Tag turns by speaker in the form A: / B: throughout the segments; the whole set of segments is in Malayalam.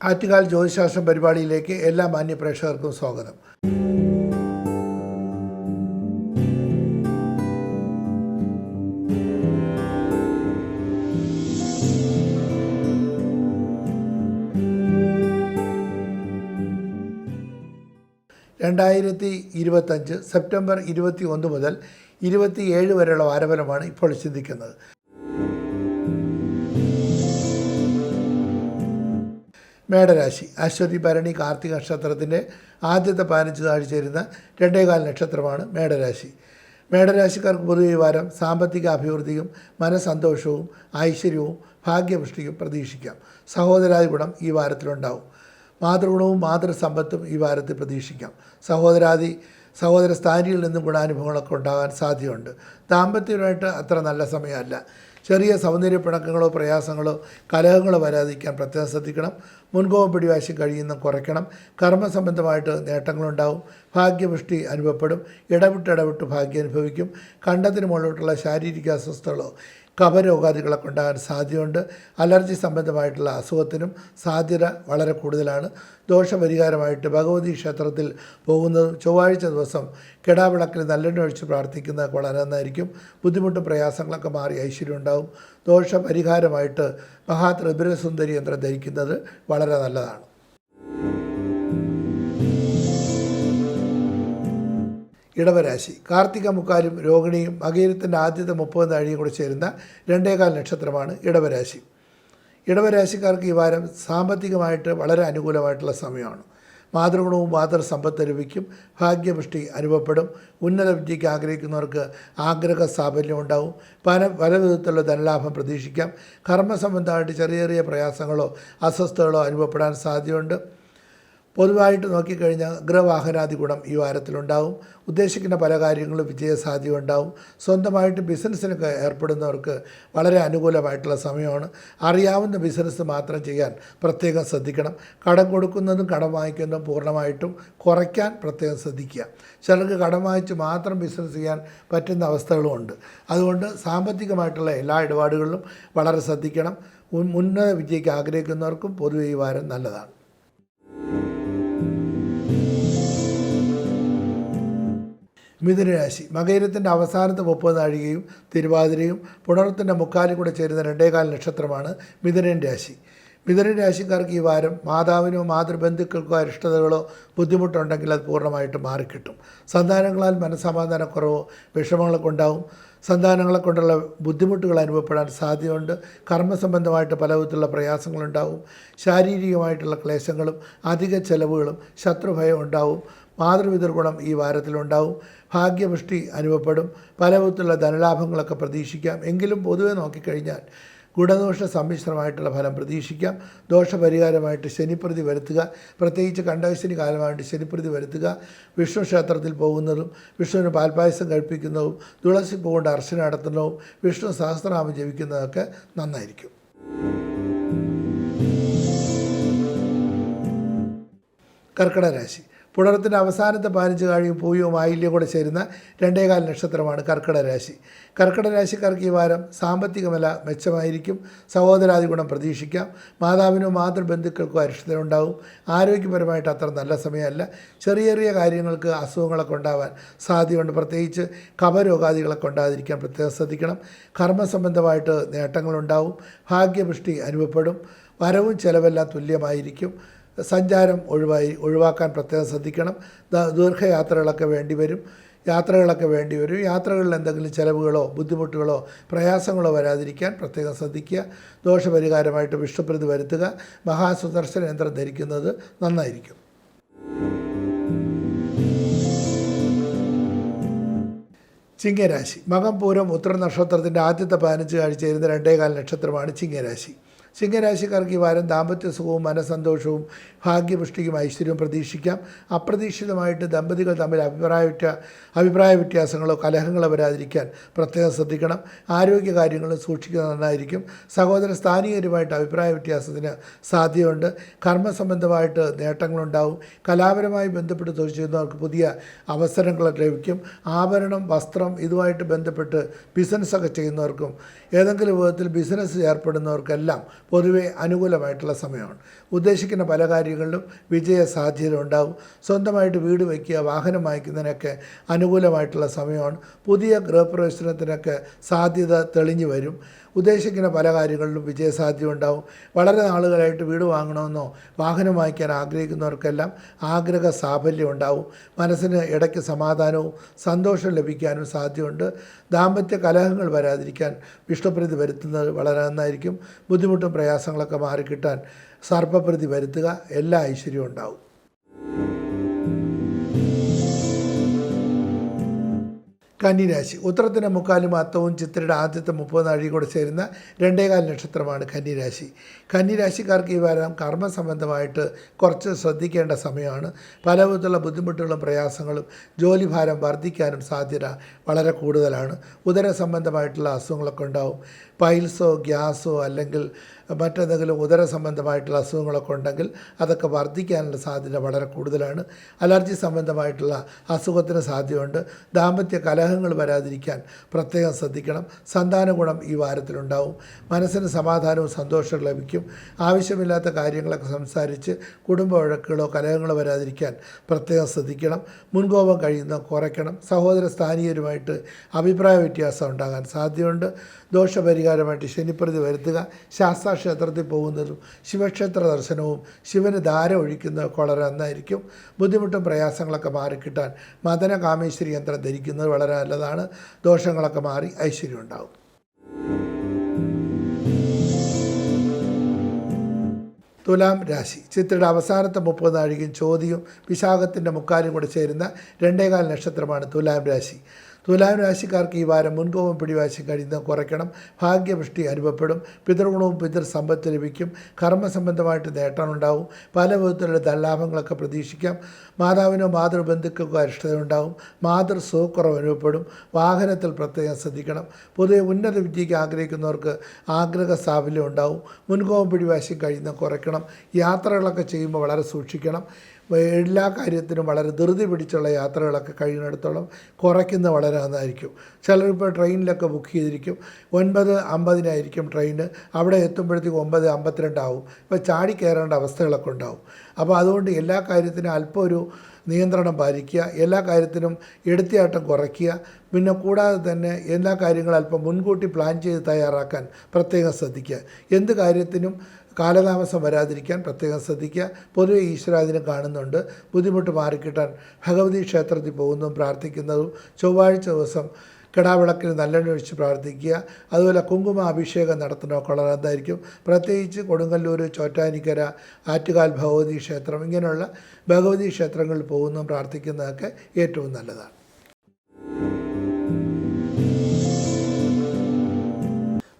A: ആറ്റുകാൽ ജ്യോതിശാസ്ത്രം പരിപാടിയിലേക്ക് എല്ലാ മാന്യ പ്രേക്ഷകർക്കും സ്വാഗതം. രണ്ടായിരത്തി ഇരുപത്തഞ്ച് സെപ്റ്റംബർ ഇരുപത്തി ഒന്ന് മുതൽ ഇരുപത്തിയേഴ് വരെയുള്ള വാരഫലമാണ് ഇപ്പോൾ ചിന്തിക്കുന്നത് മേടരാശി. അശ്വതി ഭരണി കാർത്തിക നക്ഷത്രത്തിന്റെ ആദ്യത്തെ പതിനഞ്ച് താഴ്ച ചേരുന്ന രണ്ടേകാൽ നക്ഷത്രമാണ് മേടരാശി. മേടരാശിക്കാർക്ക് പൊതുവെ വാരം സാമ്പത്തിക അഭിവൃദ്ധിയും മനസ്സന്തോഷവും ഐശ്വര്യവും ഭാഗ്യപുഷ്ടിയും പ്രതീക്ഷിക്കാം. സഹോദരാദി ഗുണം ഈ വാരത്തിലുണ്ടാവും. മാതൃഗുണവും മാതൃസമ്പത്തും ഈ വാരത്തിൽ പ്രതീക്ഷിക്കാം. സഹോദരാദി സഹോദര സ്ഥാനിയിൽ നിന്നും ഗുണാനുഭവങ്ങളൊക്കെ ഉണ്ടാകാൻ സാധ്യതയുണ്ട്. ദാമ്പത്യമായിട്ട് അത്ര നല്ല സമയമല്ല. ചെറിയ സൗന്ദര്യ പിണക്കങ്ങളോ പ്രയാസങ്ങളോ കലഹങ്ങളോ വരാതിരിക്കാൻ പ്രത്യേകം ശ്രദ്ധിക്കണം. മുൻകോപം പിടിവാശി കഴിയുന്ന കുറയ്ക്കണം. കർമ്മസംബന്ധമായിട്ട് നേട്ടങ്ങളുണ്ടാവും. ഭാഗ്യപുഷ്ടി അനുഭവപ്പെടും. ഇടവിട്ട് ഇടവിട്ട് ഭാഗ്യം അനുഭവിക്കും. കണ്ടത്തിന് മുകളിലോട്ടുള്ള ശാരീരിക അസ്വസ്ഥതകളോ കഫരോഗാദികളൊക്കെ ഉണ്ടാകാൻ സാധ്യതയുണ്ട്. അലർജി സംബന്ധമായിട്ടുള്ള അസുഖത്തിനും സാധ്യത വളരെ കൂടുതലാണ്. ദോഷപരിഹാരമായിട്ട് ഭഗവതി ക്ഷേത്രത്തിൽ പോകുന്നതും ചൊവ്വാഴ്ച ദിവസം കിടാവിളക്കിൽ നല്ലെണ്ണ ഒഴിച്ച് പ്രാർത്ഥിക്കുന്നതൊക്കെ വളരെ നന്നായിരിക്കും. ബുദ്ധിമുട്ടും പ്രയാസങ്ങളൊക്കെ മാറി ഐശ്വര്യം ഉണ്ടാവും. ദോഷപരിഹാരമായിട്ട് മഹാത്രിപുരസുന്ദരി യന്ത്രം ധരിക്കുന്നത് വളരെ നല്ലതാണ്. ഇടവരാശി. കാർത്തിക മുക്കാലും രോഹിണിയും മകയിരത്തിന്റെ ആദ്യത്തെ മുപ്പത് നാഴിയും കൂടി ചേരുന്ന രണ്ടേകാൽ നക്ഷത്രമാണ് ഇടവരാശി. ഇടവരാശിക്കാർക്ക് ഈ വാരം സാമ്പത്തികമായിട്ട് വളരെ അനുകൂലമായിട്ടുള്ള സമയമാണ്. മാതൃഗുണവും മാതൃസമ്പത്ത് ലഭിക്കും ഭാഗ്യപുഷ്ടി അനുഭവപ്പെടും ഉന്നത വിദ്യയ്ക്ക് ആഗ്രഹിക്കുന്നവർക്ക് ആഗ്രഹ സാഫല്യം ഉണ്ടാവും പല പല വിധത്തിലുള്ള ധനലാഭം പ്രതീക്ഷിക്കാം കർമ്മസംബന്ധമായിട്ട് ചെറിയ ചെറിയ പ്രയാസങ്ങളോ അസ്വസ്ഥതകളോ അനുഭവപ്പെടാൻ സാധ്യതയുണ്ട്. പൊതുവായിട്ട് നോക്കിക്കഴിഞ്ഞാൽ അഗ്രവാഹനാദി ഗുണം ഈ വാരത്തിലുണ്ടാവും. ഉദ്ദേശിക്കുന്ന പല കാര്യങ്ങളും വിജയസാധ്യത ഉണ്ടാവും സ്വന്തമായിട്ട് ബിസിനസ്സിനൊക്കെ ഏർപ്പെടുന്നവർക്ക് വളരെ അനുകൂലമായിട്ടുള്ള സമയമാണ്. അറിയാവുന്ന ബിസിനസ് മാത്രം ചെയ്യാൻ പ്രത്യേകം ശ്രദ്ധിക്കണം. കടം കൊടുക്കുന്നതും കടം വാങ്ങിക്കുന്നതും പൂർണമായിട്ടും കുറയ്ക്കാൻ പ്രത്യേകം ശ്രദ്ധിക്കുക. ചിലർക്ക് കടം വാങ്ങിച്ച് മാത്രം ബിസിനസ് ചെയ്യാൻ പറ്റുന്ന അവസ്ഥകളുമുണ്ട് അതുകൊണ്ട് സാമ്പത്തികമായിട്ടുള്ള എല്ലാ ഇടപാടുകളിലും വളരെ ശ്രദ്ധിക്കണം. ഉന്നത വിദ്യയ്ക്ക് ആഗ്രഹിക്കുന്നവർക്കും പൊതുവെ ഈ വാരം നല്ലതാണ്. മിഥുനരാശി. മകയിരത്തിന്റെ അവസാനത്തെ മുപ്പത് നാഴികയും തിരുവാതിരയും പുണർത്തിന്റെ മുക്കാലും കൂടെ ചേരുന്ന രണ്ടേകാൽ നക്ഷത്രമാണ് മിഥുനൻ രാശി. മിഥുനൻ രാശിക്കാർക്ക് ഈ വാരം മാതാവിനോ മാതൃബന്ധുക്കൾക്കോ അരിഷ്ടതകളോ ബുദ്ധിമുട്ടുണ്ടെങ്കിൽ അത് പൂർണമായിട്ട് മാറിക്കിട്ടും. സന്താനങ്ങളാൽ മനസ്സമാധാനക്കുറവോ വിഷമങ്ങളൊക്കെ ഉണ്ടാവും സന്താനങ്ങളെ കൊണ്ടുള്ള ബുദ്ധിമുട്ടുകൾ അനുഭവപ്പെടാൻ സാധ്യതയുണ്ട്. കർമ്മസംബന്ധമായിട്ട് പല വിധത്തിലുള്ള പ്രയാസങ്ങളുണ്ടാവും. ശാരീരികമായിട്ടുള്ള ക്ലേശങ്ങളും അധിക ചെലവുകളും ശത്രുഭയം ഉണ്ടാവും. മാതൃപിതൃഗുണം ഈ വാരത്തിലുണ്ടാവും. ഭാഗ്യപുഷ്ടി അനുഭവപ്പെടും. പല വിധത്തിലുള്ള ധനലാഭങ്ങളൊക്കെ പ്രതീക്ഷിക്കാം. എങ്കിലും പൊതുവെ നോക്കിക്കഴിഞ്ഞാൽ ഗുണദോഷ സമ്മിശ്രമായിട്ടുള്ള ഫലം പ്രതീക്ഷിക്കാം. ദോഷപരിഹാരമായിട്ട് ശനിപ്രതി വരുത്തുക. പ്രത്യേകിച്ച് കണ്ടകശനി കാലമായിട്ട് ശനിപ്രതി വരുത്തുക. വിഷ്ണു ക്ഷേത്രത്തിൽ പോകുന്നതും വിഷ്ണുവിന് പാൽപായസം കഴിപ്പിക്കുന്നതും തുളസി പൂകൊണ്ട് അർച്ചന നടത്തുന്നതും വിഷ്ണു സഹസ്രനാമം ജപിക്കുന്നതൊക്കെ നന്നായിരിക്കും. കർക്കിടക രാശി. പുണർത്തിന്റെ അവസാനത്തെ പതിനഞ്ച് കാഴിയും പൂയവും ആയില്യം കൂടെ ചേരുന്ന രണ്ടേകാൽ നക്ഷത്രമാണ് കർക്കിടക രാശി. കർക്കിടക രാശിക്കാർക്ക് ഈ വാരം സാമ്പത്തികമല്ല മെച്ചമായിരിക്കും. സഹോദരാദി ഗുണം പ്രതീക്ഷിക്കാം. മാതാവിനോ മാതൃബന്ധുക്കൾക്കോ അരിഷ്ടതയുണ്ടാവും. ആരോഗ്യപരമായിട്ട് അത്ര നല്ല സമയമല്ല. ചെറിയ ചെറിയ കാര്യങ്ങൾക്ക് അസുഖങ്ങളൊക്കെ ഉണ്ടാവാൻ സാധ്യതയുണ്ട്. പ്രത്യേകിച്ച് കപരോഗാദികളൊക്കെ ഉണ്ടാകാതിരിക്കാൻ പ്രത്യേകം ശ്രദ്ധിക്കണം. കർമ്മസംബന്ധമായിട്ട് നേട്ടങ്ങളുണ്ടാവും. ഭാഗ്യപുഷ്ടി അനുഭവപ്പെടും. വരവും ചെലവെല്ലാം തുല്യമായിരിക്കും. സഞ്ചാരം ഒഴിവായി ഒഴിവാക്കാൻ പ്രത്യേകം ശ്രദ്ധിക്കണം. ദീർഘയാത്രകളൊക്കെ വേണ്ടി വരും. യാത്രകളൊക്കെ വേണ്ടി വരും. യാത്രകളിൽ എന്തെങ്കിലും ചിലവുകളോ ബുദ്ധിമുട്ടുകളോ പ്രയാസങ്ങളോ വരാതിരിക്കാൻ പ്രത്യേകം ശ്രദ്ധിക്കുക. ദോഷപരിഹാരമായിട്ട് വിഷ്ണുപ്രതി വരുത്തുക. മഹാസുദർശന യന്ത്രം ധരിക്കുന്നത് നന്നായിരിക്കും. ചിങ്ങരാശി. മകം പൂരം ഉത്തര നക്ഷത്രത്തിന്റെ ആദ്യത്തെ പതിനഞ്ച് കാഴ്ച ഇരുന്ന രണ്ടേകാൽ നക്ഷത്രമാണ് ചിങ്ങരാശി. ചിങ്ങരാശിക്കാർക്ക് ഈ വാരം ദാമ്പത്യ സുഖവും മനസ്സന്തോഷവും ഭാഗ്യപുഷ്ടിക്കും ഐശ്വര്യവും പ്രതീക്ഷിക്കാം. അപ്രതീക്ഷിതമായിട്ട് ദമ്പതികൾ തമ്മിൽ അഭിപ്രായ വ്യത്യാ അഭിപ്രായ വ്യത്യാസങ്ങളോ കലഹങ്ങളോ വരാതിരിക്കാൻ പ്രത്യേകം ശ്രദ്ധിക്കണം. ആരോഗ്യ കാര്യങ്ങളും സൂക്ഷിക്കുന്നത് നന്നായിരിക്കും. സഹോദര സ്ഥാനീയരുമായിട്ട് അഭിപ്രായ വ്യത്യാസത്തിന് സാധ്യതയുണ്ട്. കർമ്മസംബന്ധമായിട്ട് നേട്ടങ്ങളുണ്ടാവും. കലാപരമായി ബന്ധപ്പെട്ട് തൊഴിൽ ചെയ്യുന്നവർക്ക് പുതിയ അവസരങ്ങൾ ലഭിക്കും. ആഭരണം വസ്ത്രം ഇതുമായിട്ട് ബന്ധപ്പെട്ട് ബിസിനസ്സൊക്കെ ചെയ്യുന്നവർക്കും ഏതെങ്കിലും വിധത്തിൽ ബിസിനസ് ഏർപ്പെടുന്നവർക്കെല്ലാം പൊതുവെ അനുകൂലമായിട്ടുള്ള സമയമാണ്. ഉദ്ദേശിക്കുന്ന പല കാര്യങ്ങളിലും വിജയ സാധ്യത ഉണ്ടാകും. സ്വന്തമായിട്ട് വീട് വയ്ക്കുക വാഹനം വാങ്ങിക്കുന്നതിനൊക്കെ അനുകൂലമായിട്ടുള്ള സമയമാണ്. പുതിയ ഗൃഹപ്രവേശനത്തിനൊക്കെ സാധ്യത തെളിഞ്ഞു വരും. ഉദ്ദേശിക്കുന്ന പല കാര്യങ്ങളിലും വിജയസാധ്യത ഉണ്ടാവും വളരെ നാളുകളായിട്ട് വീട് വാങ്ങണമെന്നോ വാഹനം വാങ്ങിക്കാൻ ആഗ്രഹിക്കുന്നവർക്കെല്ലാം ആഗ്രഹ സാഫല്യം ഉണ്ടാവും മനസ്സിന് ഇടയ്ക്ക് സമാധാനവും സന്തോഷം ലഭിക്കാനും സാധ്യതയുണ്ട്. ദാമ്പത്യ കലഹങ്ങൾ വരാതിരിക്കാൻ വിഷ്ണുപ്രീതി വരുത്തുന്നത് വളരെ നന്നായിരിക്കും. ബുദ്ധിമുട്ടും പ്രയാസങ്ങളൊക്കെ മാറിക്കിട്ടാൻ സർപ്പപ്രതി വരുത്തുക എല്ലാ ഐശ്വര്യവും ഉണ്ടാവും. കന്നിരാശി ഉത്തരത്തിന്റെ മുക്കാലും അത്തവും ചിത്രയുടെ ആദ്യത്തെ മുപ്പത് നാഴി കൂടെ ചേരുന്ന രണ്ടേകാൽ നക്ഷത്രമാണ് കന്നിരാശി കന്നിരാശിക്കാർക്ക് ഈ വാരം കർമ്മ സംബന്ധമായിട്ട് കുറച്ച് ശ്രദ്ധിക്കേണ്ട സമയമാണ്. പല വിധത്തിലുള്ള ബുദ്ധിമുട്ടുകളും പ്രയാസങ്ങളും ജോലിഭാരം വർദ്ധിക്കാനും സാധ്യത വളരെ കൂടുതലാണ്. ഉദര സംബന്ധമായിട്ടുള്ള അസുഖങ്ങളൊക്കെ ഉണ്ടാവും. പൈൽസോ ഗ്യാസോ അല്ലെങ്കിൽ മറ്റെന്തെങ്കിലും ഉദര സംബന്ധമായിട്ടുള്ള അസുഖങ്ങളൊക്കെ ഉണ്ടെങ്കിൽ അതൊക്കെ വർദ്ധിക്കാനുള്ള സാധ്യത വളരെ കൂടുതലാണ്. അലർജി സംബന്ധമായിട്ടുള്ള അസുഖത്തിന് സാധ്യതയുണ്ട്. ദാമ്പത്യ കലഹങ്ങൾ വരാതിരിക്കാൻ പ്രത്യേകം ശ്രദ്ധിക്കണം. സന്താന ഗുണം ഈ വാരത്തിലുണ്ടാവും. മനസ്സിന് സമാധാനവും സന്തോഷവും ലഭിക്കും. ആവശ്യമില്ലാത്ത കാര്യങ്ങളൊക്കെ സംസാരിച്ച് കുടുംബ വഴക്കുകളോ കലഹങ്ങളോ വരാതിരിക്കാൻ പ്രത്യേകം ശ്രദ്ധിക്കണം. മുൻകോപം കഴിയുന്ന കുറയ്ക്കണം. സഹോദര സ്ഥാനീയരുമായിട്ട് അഭിപ്രായ വ്യത്യാസം ഉണ്ടാകാൻ സാധ്യതയുണ്ട്. ദോഷപരിഹാരമായിട്ട് ശനിപ്രതി വരുത്തുക. ശാസ്താ ക്ഷേത്രത്തിൽ പോകുന്നതും ശിവക്ഷേത്ര ദർശനവും ശിവന് ധാര ഒഴിക്കുന്ന വളരെ നന്നായിരിക്കും ബുദ്ധിമുട്ടും പ്രയാസങ്ങളൊക്കെ മാറിക്കിട്ടാൻ മദന കാമേശ്വരി യന്ത്രം ധരിക്കുന്നത് വളരെ നല്ലതാണ്. ദോഷങ്ങളൊക്കെ മാറി ഐശ്വര്യം ഉണ്ടാവും. തുലാം രാശി. ചിത്രയുടെ അവസാനത്തെ മുപ്പത് നാഴികയും ചോദ്യവും വിശാഖത്തിന്റെ മുക്കാലും കൂടെ ചേരുന്ന രണ്ടേകാൽ നക്ഷത്രമാണ് തുലാം രാശി. തുലാം രാശിക്കാർക്ക് ഈ വാരം മുൻകോപം പിടിവാശി കഴിയുന്ന കുറയ്ക്കണം. ഭാഗ്യവൃഷ്ടി അനുഭവപ്പെടും. പിതൃഗുണവും പിതൃ സമ്പത്ത് ലഭിക്കും കർമ്മസംബന്ധമായിട്ട് നേട്ടമുണ്ടാവും. പല വിധത്തിലുള്ള ധനലാഭങ്ങളൊക്കെ പ്രതീക്ഷിക്കാം. മാതാവിനോ മാതൃബന്ധുക്കൾക്കോ അരിഷ്ടത ഉണ്ടാവും മാതൃ സുഖക്കുറവ് അനുഭവപ്പെടും. വാഹനത്തിൽ പ്രത്യേകം ശ്രദ്ധിക്കണം. പൊതുവെ ഉന്നത വിദ്യയ്ക്ക് ആഗ്രഹിക്കുന്നവർക്ക് ആഗ്രഹ സാഫല്യം ഉണ്ടാവും. മുൻകോപം പിടിവാശി കഴിയുന്ന കുറയ്ക്കണം. യാത്രകളൊക്കെ ചെയ്യുമ്പോൾ വളരെ സൂക്ഷിക്കണം. എല്ലാ കാര്യത്തിനും വളരെ ധൃതി പിടിച്ചുള്ള യാത്രകളൊക്കെ കഴിയുന്നിടത്തോളം കുറയ്ക്കുന്ന വളരെ നന്നായിരിക്കും ചിലരിപ്പോൾ ട്രെയിനിലൊക്കെ ബുക്ക് ചെയ്തിരിക്കും. ഒൻപത് അമ്പതിനായിരിക്കും ട്രെയിന്. അവിടെ എത്തുമ്പോഴത്തേക്കും ഒമ്പത് അമ്പത്തിരണ്ടാവും. ഇപ്പോൾ ചാടി കയറേണ്ട അവസ്ഥകളൊക്കെ ഉണ്ടാവും. അപ്പോൾ അതുകൊണ്ട് എല്ലാ കാര്യത്തിനും അല്പം ഒരു നിയന്ത്രണം പാലിക്കുക. എല്ലാ കാര്യത്തിനും എടുത്തിയാട്ടം കുറയ്ക്കുക. പിന്നെ കൂടാതെ തന്നെ എല്ലാ കാര്യങ്ങളും അല്പം മുൻകൂട്ടി പ്ലാൻ ചെയ്ത് തയ്യാറാക്കാൻ പ്രത്യേകം ശ്രദ്ധിക്കുക. എന്ത് കാര്യത്തിനും കാലതാമസം വരാതിരിക്കാൻ പ്രത്യേകം ശ്രദ്ധിക്കുക. പൊതുവെ ഈശ്വരാദിനം കാണുന്നുണ്ട്. ബുദ്ധിമുട്ട് മാറിക്കിട്ടാൻ ഭഗവതി ക്ഷേത്രത്തിൽ പോകുന്നതും പ്രാർത്ഥിക്കുന്നതും ചൊവ്വാഴ്ച ദിവസം കിടാവിളക്കിന് നല്ലെണ്ണ ഒഴിച്ച് പ്രാർത്ഥിക്കുക. അതുപോലെ കുങ്കുമ അഭിഷേകം നടത്തണോ വളരെ നന്നായിരിക്കും. പ്രത്യേകിച്ച് കൊടുങ്ങല്ലൂർ ചോറ്റാനിക്കര ആറ്റുകാൽ ഭഗവതി ക്ഷേത്രം ഇങ്ങനെയുള്ള ഭഗവതി ക്ഷേത്രങ്ങളിൽ പോകുന്നതും പ്രാർത്ഥിക്കുന്നതൊക്കെ ഏറ്റവും നല്ലതാണ്.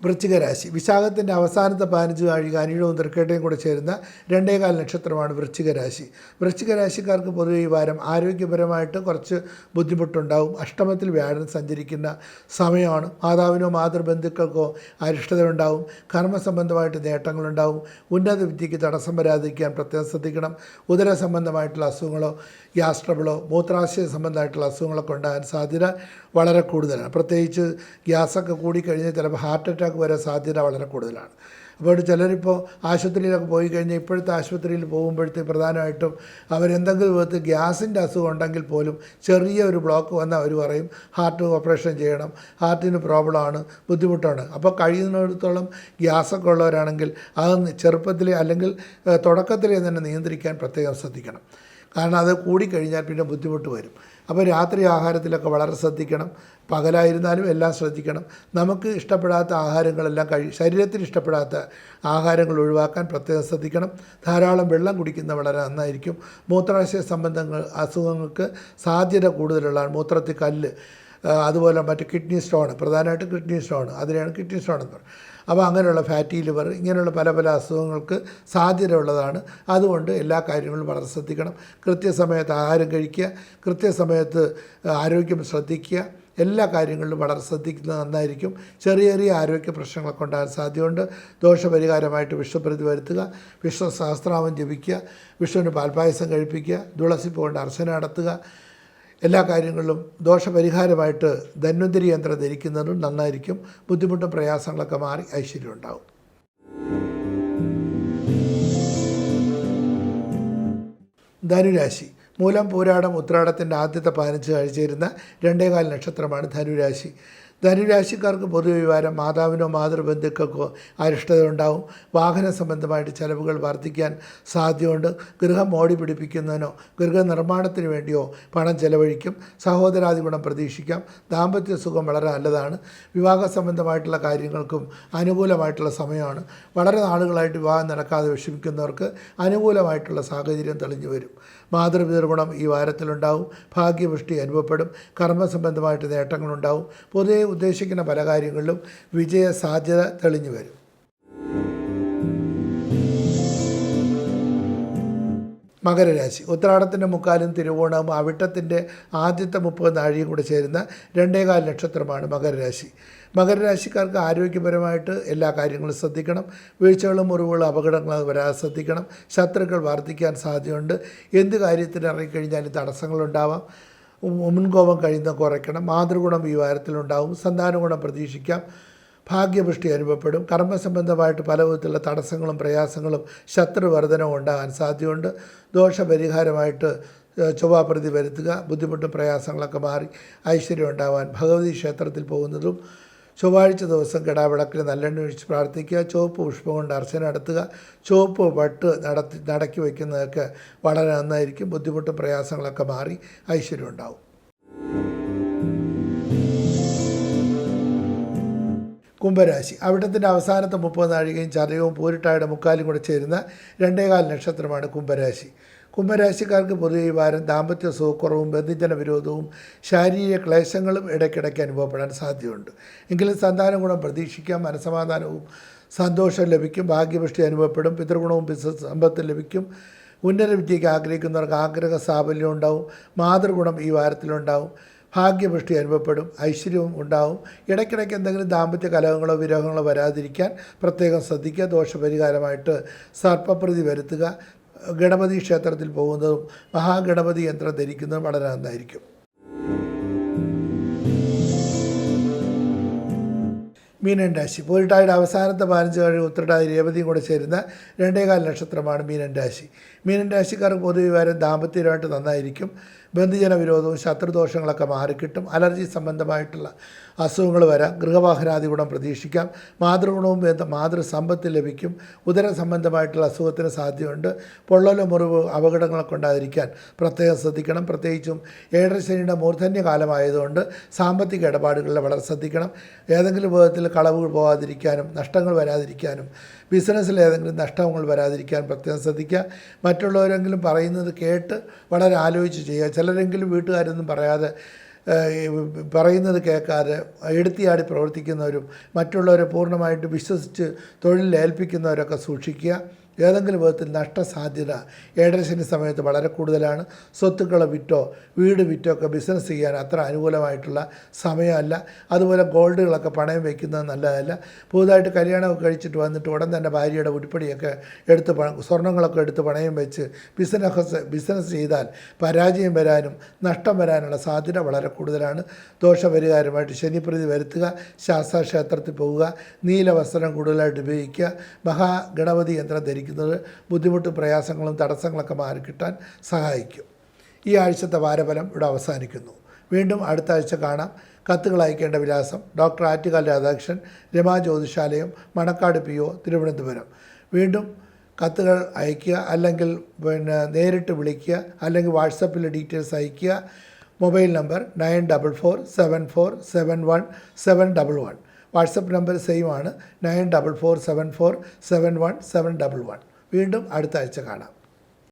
A: വൃശ്ചിക രാശി. വിശാഖത്തിന്റെ അവസാനത്തെ പതിനഞ്ച് വാഴിക അനിഴവും തൃക്കേട്ടയും കൂടെ ചേരുന്ന രണ്ടേകാൽ നക്ഷത്രമാണ് വൃശ്ചികരാശി വൃശ്ചികരാശിക്കാർക്ക് വൃശ്ചിക രാശിക്കാർക്ക് പൊതുവെ ഈ വാരം ആരോഗ്യപരമായിട്ട് കുറച്ച് ബുദ്ധിമുട്ടുണ്ടാവും. അഷ്ടമത്തിൽ വ്യാഴം സഞ്ചരിക്കുന്ന സമയമാണ്. മാതാവിനോ മാതൃബന്ധുക്കൾക്കോ അരിഷ്ടതയുണ്ടാവും കർമ്മസംബന്ധമായിട്ട് കർമ്മ സംബന്ധമായിട്ട് നേട്ടങ്ങളുണ്ടാവും. ഉന്നത വിദ്യയ്ക്ക് തടസ്സം വരാതിരിക്കാൻ പ്രത്യേകം ശ്രദ്ധിക്കണം. ഉദര സംബന്ധമായിട്ടുള്ള അസുഖങ്ങളോ ഗ്യാസ്ട്രബിളോ മൂത്രാശയ സംബന്ധമായിട്ടുള്ള അസുഖങ്ങളൊക്കെ ഉണ്ടാകാൻ സാധ്യത വളരെ കൂടുതലാണ്. പ്രത്യേകിച്ച് ഗ്യാസൊക്കെ കൂടിക്കഴിഞ്ഞാൽ ചിലപ്പോൾ ഹാർട്ട് അറ്റാക്ക് വരാൻ സാധ്യത വളരെ കൂടുതലാണ്. അപ്പോൾ ചിലരിപ്പോൾ ആശുപത്രിയിലൊക്കെ പോയി കഴിഞ്ഞാൽ ഇപ്പോഴത്തെ ആശുപത്രിയിൽ പോകുമ്പോഴത്തെ പ്രധാനമായിട്ടും അവരെന്തെങ്കിലും വിധത്തിൽ ഗ്യാസിന്റെ അസുഖം ഉണ്ടെങ്കിൽ പോലും ചെറിയ ഒരു ബ്ലോക്ക് വന്നാൽ അവർ പറയും ഹാർട്ട് ഓപ്പറേഷൻ ചെയ്യണം ഹാർട്ടിന് പ്രോബ്ലമാണ് ബുദ്ധിമുട്ടാണ്. അപ്പോൾ കഴിയുന്നിടത്തോളം ഗ്യാസൊക്കെ ഉള്ളവരാണെങ്കിൽ അത് ചെറുപ്പത്തിൽ അല്ലെങ്കിൽ തുടക്കത്തിലേ തന്നെ നിയന്ത്രിക്കാൻ പ്രത്യേകം ശ്രദ്ധിക്കണം. കാരണം അത് കൂടിക്കഴിഞ്ഞാൽ പിന്നെ ബുദ്ധിമുട്ട് വരും. അപ്പോൾ രാത്രി ആഹാരത്തിലൊക്കെ വളരെ ശ്രദ്ധിക്കണം. പകലായിരുന്നാലും എല്ലാം ശ്രദ്ധിക്കണം. നമുക്ക് ഇഷ്ടപ്പെടാത്ത ആഹാരങ്ങളെല്ലാം കഴി ശരീരത്തിന് ഇഷ്ടപ്പെടാത്ത ആഹാരങ്ങൾ ഒഴിവാക്കാൻ പ്രത്യേകം ശ്രദ്ധിക്കണം. ധാരാളം വെള്ളം കുടിക്കുന്ന വളരെ നന്നായിരിക്കും. മൂത്രാശയ സംബന്ധങ്ങൾ അസുഖങ്ങൾക്ക് സാധ്യത കൂടുതലുള്ളതാണ്. മൂത്രത്തിൽ കല്ല് അതുപോലെ മറ്റ് കിഡ്നി സ്റ്റോൺ പ്രധാനമായിട്ട് കിഡ്നി സ്റ്റോൺ അതിനെയാണ് കിഡ്നി സ്റ്റോൺ എന്ന് പറയുന്നത് അപ്പോൾ അങ്ങനെയുള്ള ഫാറ്റി ലിവർ ഇങ്ങനെയുള്ള പല പല അസുഖങ്ങൾക്ക് സാധ്യത ഉള്ളതാണ് അതുകൊണ്ട് എല്ലാ കാര്യങ്ങളും വളരെ ശ്രദ്ധിക്കണം. കൃത്യസമയത്ത് ആഹാരം കഴിക്കുക കൃത്യസമയത്ത് ആരോഗ്യം ശ്രദ്ധിക്കുക. എല്ലാ കാര്യങ്ങളിലും വളരെ ശ്രദ്ധിക്കുന്നത് നന്നായിരിക്കും. ചെറിയ ചെറിയ ആരോഗ്യ പ്രശ്നങ്ങളൊക്കെ ഉണ്ടാകാൻ സാധ്യതയുണ്ട്. ദോഷപരിഹാരമായിട്ട് വിഷ്ണുപ്രതി വരുത്തുക. വിഷ്ണു സഹസ്രാമം ജപിക്കുക. വിഷ്ണുവിന് പാൽപ്പായസം കഴിപ്പിക്കുക. തുളസി പോകേണ്ട അർച്ചന നടത്തുക. എല്ലാ കാര്യങ്ങളിലും ദോഷപരിഹാരമായിട്ട് ധന്വന്തിരി യന്ത്രം ധരിക്കുന്നതും നന്നായിരിക്കും. ബുദ്ധിമുട്ടും പ്രയാസങ്ങളൊക്കെ മാറി ഐശ്വര്യം ഉണ്ടാകും ധനുരാശി. മൂലം പൂരാടം ഉത്രാടത്തിന്റെ ആദ്യത്തെ പതിനഞ്ച് കഴിച്ചിരുന്ന രണ്ടേകാൽ നക്ഷത്രമാണ് ധനുരാശി. ധനുരാശിക്കാർക്ക് പൊതുവിവാരം മാതാവിനോ മാതൃബന്ധുക്കൾക്കോ അരിഷ്ടത ഉണ്ടാവും വാഹന സംബന്ധമായിട്ട് ചെലവുകൾ വർദ്ധിക്കാൻ സാധ്യതയുണ്ട്. ഗൃഹം മോടി പിടിപ്പിക്കുന്നതിനോ ഗൃഹനിർമ്മാണത്തിന് വേണ്ടിയോ പണം ചെലവഴിക്കും. സഹോദരാദി ഗുണം പ്രതീക്ഷിക്കാം. ദാമ്പത്യ സുഖം വളരെ നല്ലതാണ്. വിവാഹ സംബന്ധമായിട്ടുള്ള കാര്യങ്ങൾക്കും അനുകൂലമായിട്ടുള്ള സമയമാണ്. വളരെ നാളുകളായിട്ട് വിവാഹം നടക്കാതെ വിഷമിക്കുന്നവർക്ക് അനുകൂലമായിട്ടുള്ള സാഹചര്യം തെളിഞ്ഞു വരും. മാതൃപിതൃഗുണം ഈ വാരത്തിലുണ്ടാവും. ഭാഗ്യവൃഷ്ടി അനുഭവപ്പെടും. കർമ്മസംബന്ധമായിട്ട് നേട്ടങ്ങളുണ്ടാവും. പൊതുവെ ഉദ്ദേശിക്കുന്ന പല കാര്യങ്ങളിലും വിജയ സാധ്യത തെളിഞ്ഞു വരും. മകരരാശി. ഉത്രാടത്തിന്റെ മുക്കാലും തിരുവോണവും അവിട്ടത്തിന്റെ ആദ്യത്തെ മുപ്പത് നാഴിയും കൂടെ ചേരുന്ന രണ്ടേകാൽ നക്ഷത്രമാണ് മകരരാശി. മകരരാശിക്കാർക്ക് ആരോഗ്യപരമായിട്ട് എല്ലാ കാര്യങ്ങളും ശ്രദ്ധിക്കണം. വീഴ്ചകളും മുറിവുകളും അപകടങ്ങളും വരാതെ ശ്രദ്ധിക്കണം. ശത്രുക്കൾ വർദ്ധിക്കാൻ സാധ്യതയുണ്ട്. എന്ത് കാര്യത്തിന് ഇറങ്ങിക്കഴിഞ്ഞാലും തടസ്സങ്ങളുണ്ടാവാം. മുൻകോപം കഴിയുന്ന കുറയ്ക്കണം. മാതൃഗുണം ഈ വാരത്തിലുണ്ടാവും സന്താനഗുണം പ്രതീക്ഷിക്കാം. ഭാഗ്യപുഷ്ടി അനുഭവപ്പെടും. കർമ്മസംബന്ധമായിട്ട് പല വിധത്തിലുള്ള തടസ്സങ്ങളും പ്രയാസങ്ങളും ശത്രുവർധനവും ഉണ്ടാകാൻ സാധ്യതയുണ്ട്. ദോഷപരിഹാരമായിട്ട് ചൊവ്വാപ്രതി വരുത്തുക ബുദ്ധിമുട്ടും പ്രയാസങ്ങളൊക്കെ മാറി ഐശ്വര്യം ഉണ്ടാവാൻ ഭഗവതി ക്ഷേത്രത്തിൽ പോകുന്നതും ചൊവ്വാഴ്ച ദിവസം കിടാവിളക്കിൽ നല്ലെണ്ണ ഒഴിച്ച് പ്രാർത്ഥിക്കുക ചുവപ്പ് പുഷ്പം കൊണ്ട് അർച്ചന നടത്തുക ചുവപ്പ് വട്ട് നടത്തി നടക്കി വയ്ക്കുന്നതൊക്കെ വളരെ നന്നായിരിക്കും. ബുദ്ധിമുട്ടും പ്രയാസങ്ങളൊക്കെ മാറി ഐശ്വര്യം ഉണ്ടാവും. കുംഭരാശി. അവിടത്തിന്റെ അവസാനത്തെ മുപ്പത് നാഴികയും ചതയവും പൂരിട്ടായുടെ മുക്കാലും കൂടെ ചേരുന്ന രണ്ടേകാൽ നക്ഷത്രമാണ് കുംഭരാശി. കുംഭരാശിക്കാർക്ക് പൊതുവെ ഈ വാരം ദാമ്പത്യ സുഖക്കുറവും ബന്ധുജന വിരോധവും ശാരീരിക ക്ലേശങ്ങളും ഇടയ്ക്കിടയ്ക്ക് അനുഭവപ്പെടാൻ സാധ്യതയുണ്ട്. എങ്കിലും സന്താന ഗുണം പ്രതീക്ഷിക്കാം മനസമാധാനവും സന്തോഷം ലഭിക്കും ഭാഗ്യപുഷ്ടി അനുഭവപ്പെടും പിതൃഗുണവും ബിസിനസ് സമ്പത്തും ലഭിക്കും. ഉന്നത വിദ്യയ്ക്ക് ആഗ്രഹിക്കുന്നവർക്ക് ആഗ്രഹ സാഫല്യം ഉണ്ടാവും മാതൃഗുണം ഈ വാരത്തിലുണ്ടാവും. ഭാഗ്യപുഷ്ടി അനുഭവപ്പെടും ഐശ്വര്യവും ഉണ്ടാവും. ഇടയ്ക്കിടയ്ക്ക് എന്തെങ്കിലും ദാമ്പത്യ കലഹങ്ങളോ വിരോഹങ്ങളോ വരാതിരിക്കാൻ പ്രത്യേകം ശ്രദ്ധിക്കുക. ദോഷപരിഹാരമായിട്ട് സർപ്പപ്രതി വരുത്തുക. ഗണപതി ക്ഷേത്രത്തിൽ പോകുന്നതും മഹാഗണപതി യന്ത്രം ധരിക്കുന്നതും വളരെ നന്നായിരിക്കും. മീനൻ രാശി. പോരിട്ടായുടെ അവസാനത്തെ പതിനഞ്ച് കഴിഞ്ഞ് ഉത്രട്ടാതി രേവതിയും കൂടെ ചേരുന്ന രണ്ടേകാൽ നക്ഷത്രമാണ് മീനൻ രാശി. മീനൻ രാശിക്കാർക്ക് പൊതുവിവാരം വരെ ദാമ്പത്യമായിട്ട് നന്നായിരിക്കും. ബന്ധുജന വിരോധവും ശത്രുദോഷങ്ങളൊക്കെ മാറിക്കിട്ടും. അലർജി സംബന്ധമായിട്ടുള്ള അസുഖങ്ങൾ വരാം. ഗൃഹവാഹനാദി ഗുണം പ്രതീക്ഷിക്കാം. മാതൃഗുണവും ബന്ധ മാതൃസമ്പത്ത് ലഭിക്കും. ഉദര സംബന്ധമായിട്ടുള്ള അസുഖത്തിന് സാധ്യതയുണ്ട്. പൊള്ളലോ മുറിവ് അപകടങ്ങളൊക്കെ ഉണ്ടാതിരിക്കാൻ പ്രത്യേകം ശ്രദ്ധിക്കണം. പ്രത്യേകിച്ചും ഏഴരശനിയുടെ മൂർധന്യ കാലമായതുകൊണ്ട് സാമ്പത്തിക ഇടപാടുകളിൽ വളരെ ശ്രദ്ധിക്കണം. ഏതെങ്കിലും വിധത്തിൽ കളവുകൾ പോകാതിരിക്കാനും നഷ്ടങ്ങൾ വരാതിരിക്കാനും ബിസിനസ്സിൽ ഏതെങ്കിലും നഷ്ടങ്ങൾ വരാതിരിക്കാൻ പ്രത്യേകം ശ്രദ്ധിക്കുക. മറ്റുള്ളവരെങ്കിലും പറയുന്നത് കേട്ട് വളരെ ആലോചിച്ച് ചെയ്യുക. ചിലരെങ്കിലും വീട്ടുകാരൊന്നും പറയാതെ പറയുന്നത് കേൾക്കാതെ എടുത്തിയാടി പ്രവർത്തിക്കുന്നവരും മറ്റുള്ളവരെ പൂർണമായിട്ട് വിശ്വസിച്ച് തൊഴിലിൽ ഏൽപ്പിക്കുന്നവരൊക്കെ സൂക്ഷിക്കുക. ഏതെങ്കിലും വിധത്തിൽ നഷ്ടസാധ്യത ഏഴരശനി സമയത്ത് വളരെ കൂടുതലാണ്. സ്വത്തുക്കളെ വിറ്റോ വീട് വിറ്റോ ഒക്കെ ബിസിനസ് ചെയ്യാൻ അത്ര അനുകൂലമായിട്ടുള്ള സമയമല്ല. അതുപോലെ ഗോൾഡുകളൊക്കെ പണയം വയ്ക്കുന്നത് നല്ലതല്ല. പുതുതായിട്ട് കല്യാണമൊക്കെ കഴിച്ചിട്ട് വന്നിട്ട് ഉടൻ തന്നെ ഭാര്യയുടെ ഉരുപ്പടിയൊക്കെ എടുത്ത് സ്വർണങ്ങളൊക്കെ എടുത്ത് പണയം വെച്ച് ബിസിനസ് ബിസിനസ് ചെയ്താൽ പരാജയം വരാനും നഷ്ടം വരാനുള്ള സാധ്യത വളരെ കൂടുതലാണ്. ദോഷപരിഹാരമായിട്ട് ശനിപ്രതി വരുത്തുക ശാസ്താക്ഷേത്രത്തിൽ പോവുക നീലവസ്ത്രം കൂടുതലായിട്ട് ഉപയോഗിക്കുക മഹാഗണപതി യന്ത്രം ധരിക്കുന്നത് ബുദ്ധിമുട്ട് പ്രയാസങ്ങളും തടസ്സങ്ങളൊക്കെ മാറിക്കിട്ടാൻ സഹായിക്കും. ഈ ആഴ്ചത്തെ വാരഫലം ഇവിടെ അവസാനിക്കുന്നു. വീണ്ടും അടുത്ത ആഴ്ച കാണാം. കത്തുകൾ അയക്കേണ്ട വിലാസം doctor Attukal Radhakrishnan Rama Jyothishalayam Manacaud P O Thiruvananthapuram. വീണ്ടും കത്തുകൾ അയയ്ക്കുക അല്ലെങ്കിൽ പിന്നെ നേരിട്ട് വിളിക്കുക അല്ലെങ്കിൽ വാട്സപ്പിൽ ഡീറ്റെയിൽസ് അയയ്ക്കുക mobile number nine double four seven four seven one seven double one. WhatsApp number same ആണ്. Nine double four seven four seven one seven double one. വീണ്ടും അടുത്ത ആഴ്ച കാണാം.